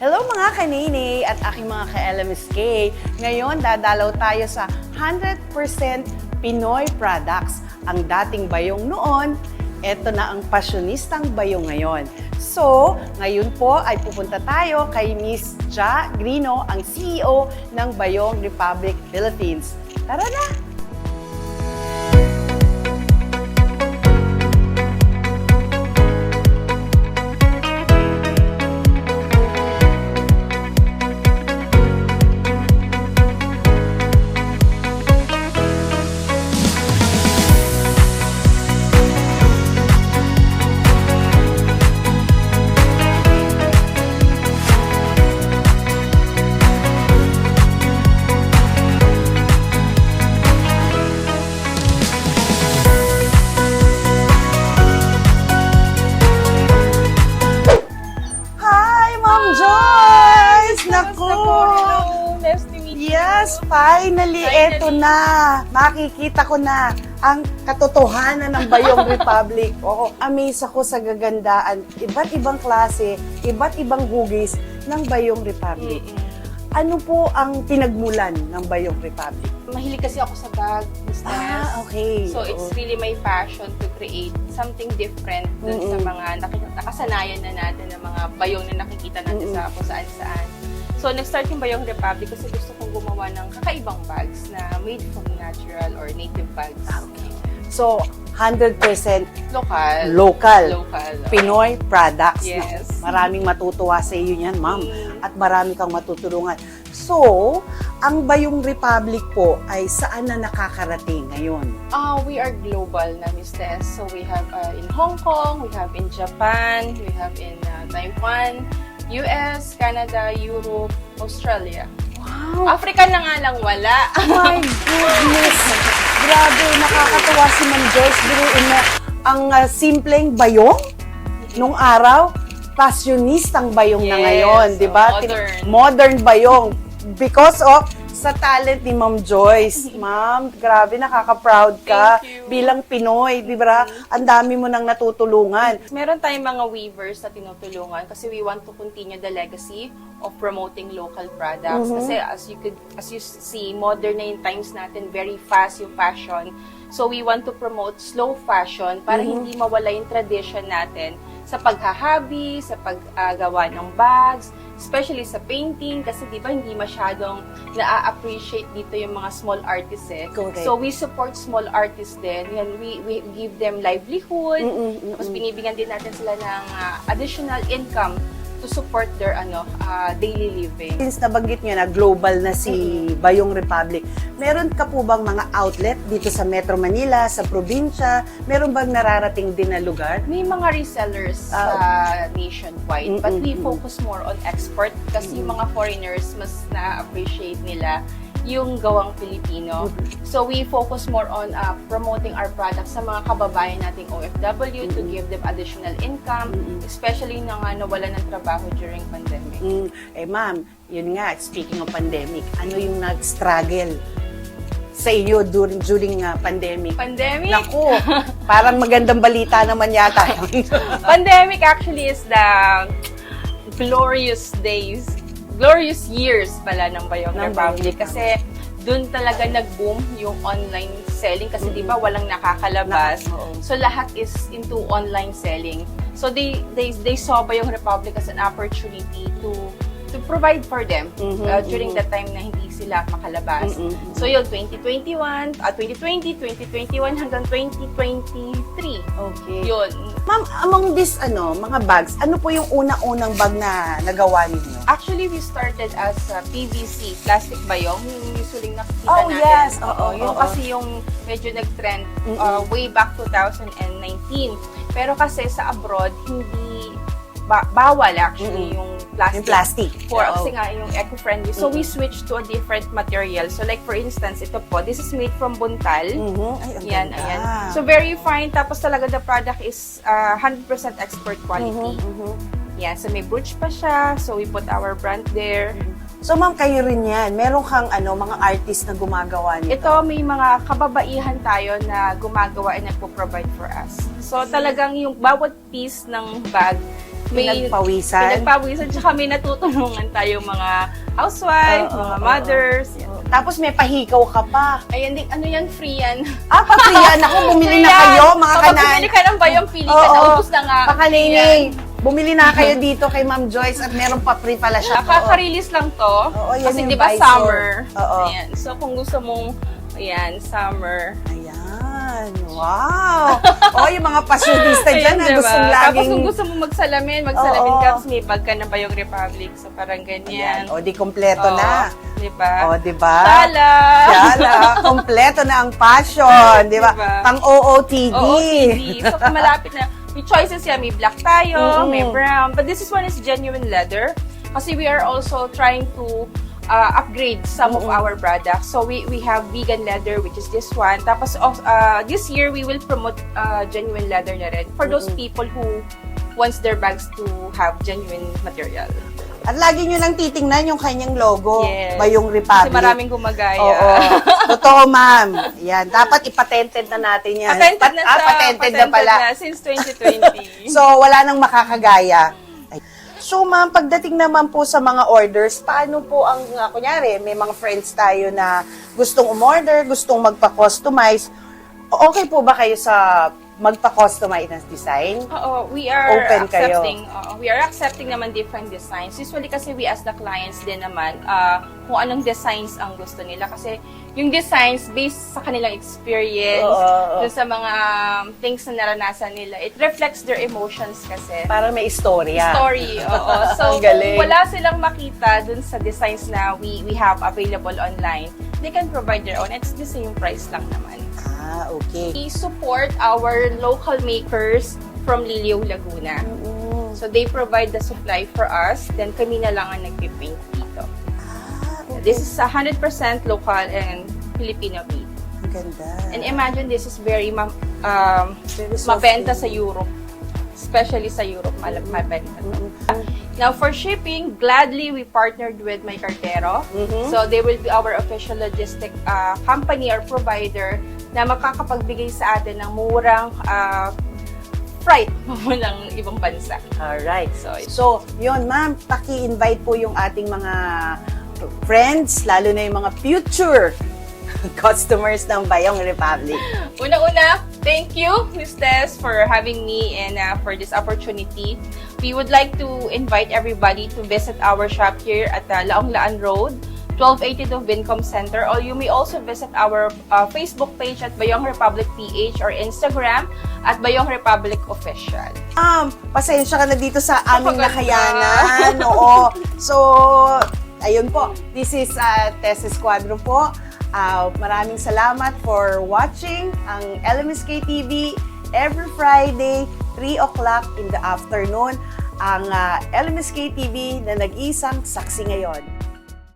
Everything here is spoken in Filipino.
Hello mga kanini at aking mga ka-LMSK. Ngayon, dadalaw tayo sa 100% Pinoy products. Ang dating bayong noon, eto na ang pasyonistang bayong ngayon. So, ngayon po ay pupunta tayo kay Miss Ja Grino, ang CEO ng Bayong Republic Philippines. Tara na! Nice to meet you. Yes, finally, Finally. eto na. Makikita ko na ang katotohanan ng Bayong Republic. Oo, amaze ako sa gagandaan. Iba't ibang klase, iba't ibang hugis ng Bayong Republic. Mm-mm. Ano po ang pinagmulan ng Bayong Republic? Mahilig kasi ako sa bag business. Ah, okay. So it's Oo. really my passion to create something different dun sa Mm-mm. mga nak- nakasanayan na natin ng mga bayong na nakikita natin sa kung saan saan. So nag-start yung Bayong Republic kasi gusto kong gumawa ng kakaibang bags na made from natural or native bags. Ah, okay. So, 100% Local. local. Local. Pinoy products. Yes. Naku, Maraming matutuwa sa iyo yan, ma'am. Mm. At marami kang matutulungan. So, ang Bayong Republic po ay saan na nakakarating ngayon? Uh, we are global na Miss Tess. So we have uh, in Hong Kong, we have in Japan, we have in uh, Taiwan, US, Canada, Europe, Australia. Wow! Africa na nga lang wala. My goodness! Grabe, nakakatuwa si Ma'am Joyce. Biruin mo, ang uh, simpleng bayong nung araw, pasyonistang bayong na Yes, ngayon, di ba? oh, modern. Modern bayong. Because of sa talent ni Ma'am Joyce. Ma'am, grabe, nakaka-proud ka Thank you. bilang Pinoy, di ba? Ang dami mo nang natutulungan. Meron tayong mga weavers na tinutulungan kasi we want to continue the legacy of promoting local products. Mhm. Kasi as you could as you see, modern na yung times natin, very fast yung fashion. So we want to promote slow fashion para Mhm. hindi mawala yung tradition natin sa paghahabi, sa paggawa ng bags, especially sa painting kasi 'di ba hindi masyadong na-appreciate dito yung mga small artists eh. Correct. So we support small artists din. Yan, we, we give them livelihood. Mm-mm, mm-mm. Tapos binibigyan din natin sila ng ah, additional income to support their ano ah, daily living. Since nabanggit niyo na global na si Bayong Republic, meron ka po bang mga outlet dito sa Metro Manila, sa probinsya? Meron bang nararating din na lugar? May mga resellers Ah, sa nationwide, but we focus more on export kasi yung mga foreigners mas na-appreciate nila yung gawang Pilipino. So we focus more on uh, promoting our products sa mga kababayan nating OFW to give them additional income, Mm-mm. especially na nga nawalan ng trabaho during pandemic. Mm, eh ma'am, yun nga, speaking of pandemic, ano yung nag-struggle sa iyo during, during uh, pandemic? Pandemic? Naku, parang magandang balita naman yata. Pandemic actually is the glorious days, glorious years pala ng Bayong Ng Republic. Bayong Kasi doon talaga nag-boom yung online selling kasi di ba walang nakakalabas. Na- oo. So lahat is into online selling. So they they they saw Bayong Republic as an opportunity to to provide for them Mhm, uh, during mhm. the time na hindi sila makalabas. Mm-mm. So yun, 2021, ah 2020, 2021 hanggang 2023. Okay. Yun. Ma'am, among this ano, mga bags, ano po yung unang-unang bag na nagawa ninyo? Actually, we started as uh, PVC, plastic bayong, yung usually nakikita Oh, natin. yes. Oo, yung oo. kasi yung medyo nag-trend uh, Mm-mm. way back 2019. Pero kasi sa abroad, hindi ba- bawal actually Mm-mm. yung plastic. Yung plastic. For, Oo. kasi nga, yung eco-friendly. So, we Mm-mm. switched to a different material. So, like for instance, ito po, this is made from buntal. Mhm. Ay, ang Yan, ganda. ayan. So, very fine. Tapos talaga the product is uh, 100% export quality. Mhm, mhm. Yan. So, may brooch pa siya. So, we put our brand there. So ma'am, kayo rin yan. Meron kang ano, mga artist na gumagawa nito. Ito, may mga kababaihan tayo na gumagawa and nagpo-provide for us. So, talagang yung bawat piece ng bag Pinagpawisan. Pinagpawisan, tsaka may natutulungan tayo mga housewife, Oo, mga oo, mothers. yan. Tapos may pahikaw ka pa. Ayan, din, ano yan, free yan. Ah, papriyan ako, bumili na Free yan. kayo, mga Kapag kanan. bumili ka ng bayong pili ka, Oo. naubos na nga. Pakanini, bumili na kayo dito kay Ma'am Joyce at meron pa free pala siya. Nakaka-release lang to. Oo, yan kasi yung di ba visor. summer. Oo. Ayan. So kung gusto mong, ayan, summer. Ayan, wow. o, yung mga pasyonista dyan na diba? gustong Tapos laging... kung gusto mo magsalamin, magsalamin Oo. ka, tapos may bag ka na Bayong Republic. So parang ganyan. Ayan, o, di kompleto Oo. na. Di ba? O, di ba? Sala! Yala, kompleto na ang passion, di ba? Diba? Pang OOTD. OOTD. So kung malapit na, may choices yan. May black tayo, Mm-mm. may brown. But this is one is genuine leather. Kasi we are also trying to uh, upgrade some of Mm-mm. our products. So we we have vegan leather, which is this one. Tapos of- uh, this year, we will promote uh, genuine leather na rin for those Mm-mm. people who wants their bags to have genuine material. At lagi nyo lang titingnan yung kanyang logo, Yes. Bayong Kasi Republic. maraming gumagaya. Oo. Totoo, ma'am. Yan. Dapat ipatented na natin yan. Patented Pat- na ah, sa, patented na pala. na since 2020. So, wala nang makakagaya. Ay. So, ma'am, pagdating naman po sa mga orders, paano po ang, uh, kunyari, may mga friends tayo na gustong umorder, gustong magpa-customize. Okay po ba kayo sa magpa-customize ng design? Oo, we are Open kayo. accepting. oo, we are accepting naman different designs. Usually kasi we ask the clients din naman uh, kung anong designs ang gusto nila kasi yung designs based sa kanilang experience, Oo, oo. dun sa mga um, things na naranasan nila, it reflects their emotions kasi. Para may istorya. Story, oo. So, Ang galing. kung wala silang makita dun sa designs na we we have available online, they can provide their own. It's the same price lang naman. Ah, okay. We support our local makers from Liliw, Laguna. Mm. So they provide the supply for us, then kami na lang ang nagpipaint dito. Ah, okay. This is 100% local and Filipino made. Ang ganda. And imagine this is very ma- um, Very soft mabenta sa Europe. Especially sa Europe, malap mabenta. Mm-mm. Now for shipping, gladly we partnered with My Cartero. Mhm. So they will be our official logistic uh, company or provider na makakapagbigay sa atin ng murang uh, freight ng ibang bansa. Alright. So, So, yun, ma'am, paki-invite po yung ating mga friends, lalo na yung mga future customers ng Bayong Republic. Una-una, thank you, Ms. Tess, for having me and uh, for this opportunity. We would like to invite everybody to visit our shop here at uh, Laong Laan Road, 1282 Vincom Center. Or you may also visit our uh, Facebook page at Bayong Republic PH or Instagram at Bayong Republic Official. Ma'am, pasensya ka na dito sa aming nakayanan. Oo. So, ayun po. This is uh, Tess Esquadro po. Uh, maraming salamat for watching ang LMSK TV every Friday, 3 o'clock in the afternoon. Ang uh, LMSK TV na nag-isang saksi ngayon.